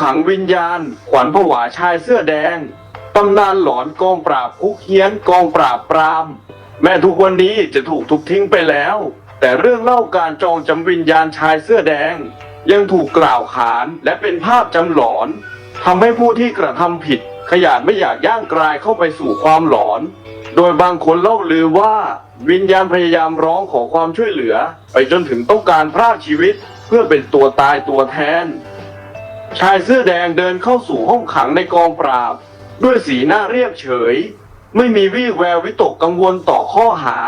ขังวิญญาณ ขวัญผวาชายเสื้อแดงตำนานหลอนกองปราบคุกเฮียนกองปราบปราม แม้ทุกวันนี้จะถูกทุกทิ้งไปแล้ว แต่เรื่องเล่าการจองจำวิญญาณชายเสื้อแดง ยังถูกกล่าวขานและเป็นภาพจำหลอนทำให้ผู้ที่กระทำผิด ขยาดไม่อยากย่างกลายเข้าไปสู่ความหลอน โดยบางคนเล่าลือว่า วิญญาณพยายามร้องขอความช่วยเหลือ ไปจนถึงต้องการพรากชีวิตเพื่อเป็นตัวตายตัวแทน ชายเสื้อแดงเดินเข้าสู่ห้องขังในกองปราบ ด้วยสีหน้าเรียบเฉย ไม่มีวี่แวววิตกกังวลต่อข้อหา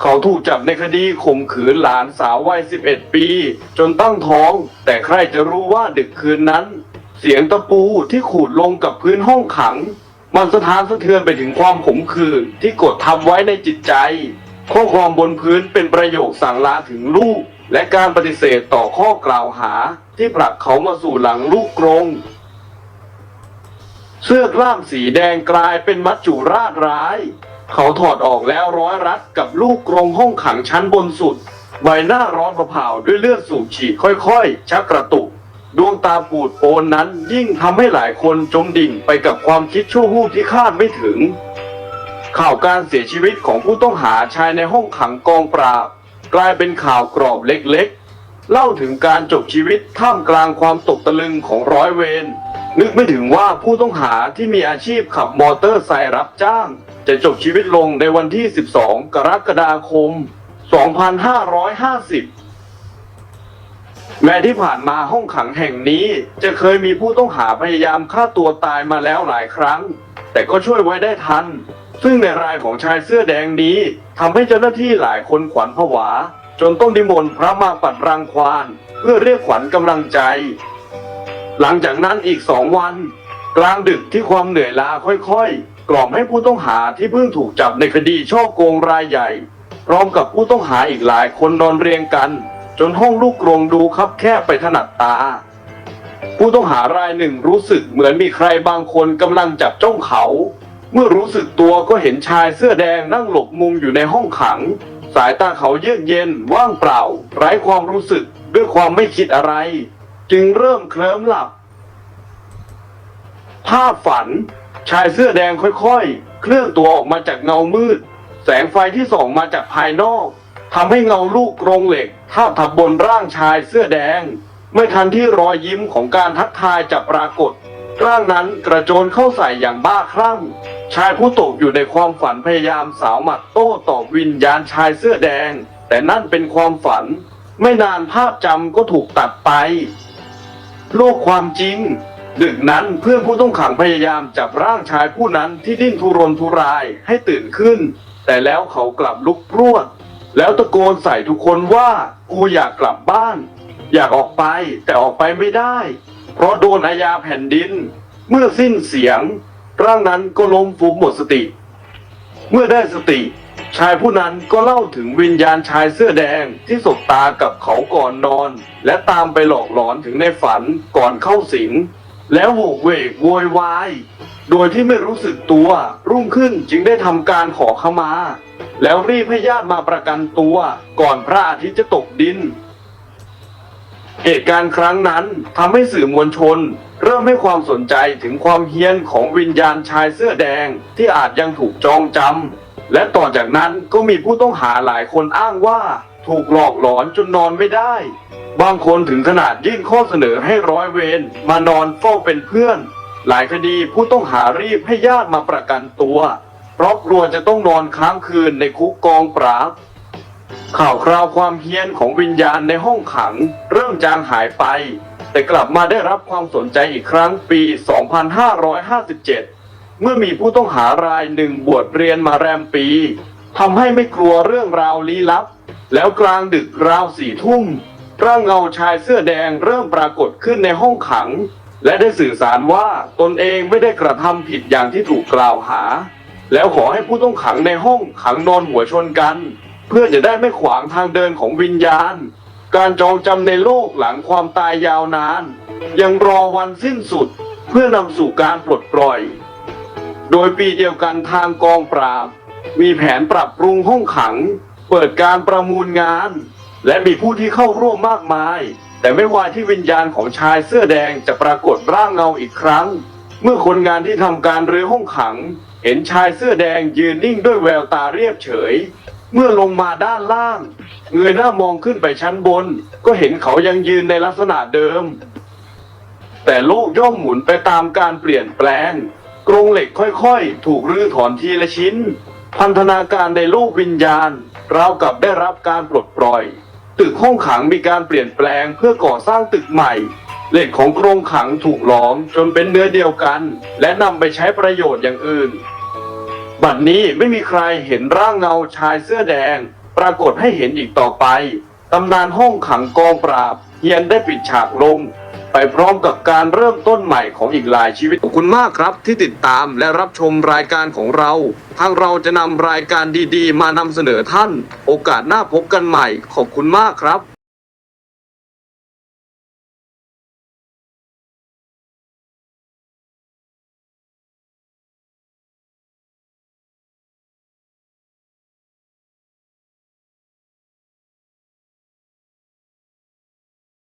เขาถูกจับในคดีข่มขืนหลานสาววัย 11 ปี จนตั้งท้อง แต่ใครจะรู้ว่าดึกคืนนั้น เสียงตะปูที่ขูดลงกับพื้นห้องขัง มันสะท้านสะเทือนไปถึงความขมขื่นที่กดทับไว้ในจิตใจ ข้อความบนพื้นเป็นประโยคสั่งลาถึงลูก และการปฏิเสธต่อข้อกล่าวหาที่ผลักเขามาสู่หลังลูกกรง เสื้อกล้ามสีแดงกลายเป็นมัจจุราชร้าย เขาถอดออกแล้วร้อยรัดกับลูกกรงห้องขังชั้นบนสุด ใบหน้าร้อนเผาด้วยเลือดสูบฉีดค่อยๆ ชักกระตุก ดวงตาปูดโปนนั้นยิ่งทำให้หลายคนจมดิ่งไปกับความคิดชั่ววูบที่คาดไม่ถึง ข่าวการเสียชีวิตของผู้ต้องหาชายในห้องขังกองปราบ กลายเป็นข่าวกรอบเล็กๆ เล่าถึงการจบชีวิตท่ามกลางความตกตะลึงของร้อยเวรนึกไม่ถึงว่าผู้ต้องหาที่มีอาชีพขับมอเตอร์ไซค์รับจ้าง จะจบชีวิตลงในวันที่ 12 กรกฎาคม 2550 แม้ที่ผ่านมาห้องขังแห่งนี้จะเคยมีผู้ต้องหาพยายามฆ่าตัวตายมาแล้วหลายครั้ง แต่ก็ช่วยไว้ได้ทัน ซึ่งในรายของชายเสื้อแดงนี้ทำให้เจ้าหน้าที่หลายคนขวัญผวา จนต้องดิมนพระมาปัดรังควาน เพื่อเรียกขวัญกำลังใจ หลังจากนั้นอีกสองวัน กลางดึกที่ความเหนื่อยล้าค่อยๆ กล่อมให้ผู้ต้องหาที่เพิ่งถูกจับในคดีช่อโกงรายใหญ่ พร้อมกับผู้ต้องหาอีกหลายคนนอนเรียงกัน จนห้องลูกกรงดูคับแคบไปถนัดตา ผู้ต้องหารายหนึ่งรู้สึกเหมือนมีใครบางคนกำลังจับจ้องเขา เมื่อรู้สึกตัวก็เห็นชายเสื้อแดงนั่งหลบมุมอยู่ในห้องขัง สายตาเขาเยือกเย็นว่างเปล่า ไร้ความรู้สึกด้วยความไม่คิดอะไร จึงเริ่มเคลิ้มหลับ ภาพฝัน ชายเสื้อแดงค่อยๆ เคลื่อนตัวออกมาจากเงามืด แสงไฟที่ส่องมาจากภายนอกทำให้เงาลูกกรงเหล็กทาบทับบนร่างชายเสื้อแดง ไม่ทันที่รอยยิ้มของการทักทายจะปรากฏร่างนั้นกระโจนเข้าใส่อย่างบ้าคลั่ง ชายผู้ตกอยู่ในความฝันพยายามสาวหมัดโต้ตอบวิญญาณชายเสื้อแดง แต่นั่นเป็นความฝัน ไม่นานภาพจำก็ถูกตัดไป โลกความจริง ดึกนั้นเพื่อนผู้ต้องขังพยายามจับร่างชายผู้นั้นที่ดิ้นทุรนทุรายให้ตื่นขึ้น แต่แล้วเขากลับลุกพรวด แล้วตะโกนใส่ทุกคนว่ากูอยากกลับบ้าน อยากออกไปแต่ออกไปไม่ได้ เพราะโดนอาญาแผ่นดิน เมื่อสิ้นเสียง ร่างนั้นก็ล้มฟุบหมดสติ เมื่อได้สติ ชายผู้นั้นก็เล่าถึงวิญญาณชายเสื้อแดงที่สบตากับเขาก่อนนอน และตามไปหลอกหลอนถึงในฝันก่อนเข้าสิงแล้วโหกเวกโวยวาย โดยที่ไม่รู้สึกตัว รุ่งขึ้นจึงได้ทำการขอขมา แล้วรีบให้ญาติมาประกันตัว ก่อนพระอาทิตย์จะตกดิน เหตุการณ์ครั้งนั้นทำให้สื่อมวลชน เริ่มให้ความสนใจถึงความเฮี้ยนของวิญญาณชายเสื้อแดงที่อาจยังถูกจองจำและต่อจากนั้นก็มีผู้ต้องหาหลายคนอ้างว่า ถูกหลอกหลอนจนนอนไม่ได้ บางคนถึงขนาดยื่นข้อเสนอให้ร้อยเวรมานอนเฝ้าเป็นเพื่อน หลายคดีผู้ต้องหารีบให้ญาติมาประกันตัว เพราะกลัวจะต้องนอนค้างคืนในคุกกองปราบ ข่าวคราวความเฮี้ยนของวิญญาณในห้องขัง เริ่มจางหายไป แต่กลับมาได้รับความสนใจอีกครั้งปี 2557 เมื่อมีผู้ต้องหารายหนึ่งบวชเรียนมาแรมปีทำให้ไม่กลัวเรื่องราวลี้ลับ แล้วกลางดึกราวสี่ทุ่มร่างเงาชายเสื้อแดงเริ่มปรากฏขึ้นในห้องขัง และได้สื่อสารว่าตนเองไม่ได้กระทำผิดอย่างที่ถูกกล่าวหา แล้วขอให้ผู้ต้องขังในห้องขังนอนหัวชนกัน เพื่อจะได้ไม่ขวางทางเดินของวิญญาณ การจองจำในโลกหลังความตายยาวนาน ยังรอวันสิ้นสุดเพื่อนำสู่การปลดปล่อย โดยปีเดียวกันทางกองปราบ มีแผนปรับปรุงห้องขัง เปิดการประมูลงาน และมีผู้ที่เข้าร่วมมากมาย แต่ไม่ว่าที่วิญญาณของชายเสื้อแดงจะปรากฏร่างเงาอีกครั้ง เมื่อคนงานที่ทำการรื้อห้องขัง เห็นชายเสื้อแดงยืนนิ่งด้วยแววตาเรียบเฉย เมื่อลงมาด้านล่าง เงยหน้ามองขึ้นไปชั้นบน ก็เห็นเขายังยืนในลักษณะเดิม แต่โลกย่อมหมุนไปตามการเปลี่ยนแปลง กรงเหล็กค่อยๆ ถูกรื้อถอนทีละชิ้น พันธนาการในโลกวิญญาณราวกับได้รับการปลดปล่อย ตึกห้องขังมีการเปลี่ยนแปลงเพื่อก่อสร้างตึกใหม่เหล็กของกรงขังถูกหลอมจนเป็นเนื้อเดียวกัน และนำไปใช้ประโยชน์อย่างอื่น บัดนี้ไม่มีใครเห็นร่างเงาชายเสื้อแดง ปรากฏให้เห็นอีกต่อไปตำนานห้องขังกองปราบเฮียนได้ปิดฉากลง ไปพร้อมกับการเริ่มต้นใหม่ของอีกหลายชีวิตขอบคุณมากครับที่ติดตามและรับชมรายการของเรา ทางเราจะนำรายการดีๆ มานำเสนอท่าน โอกาสหน้าพบกันใหม่ ขอบคุณมากครับ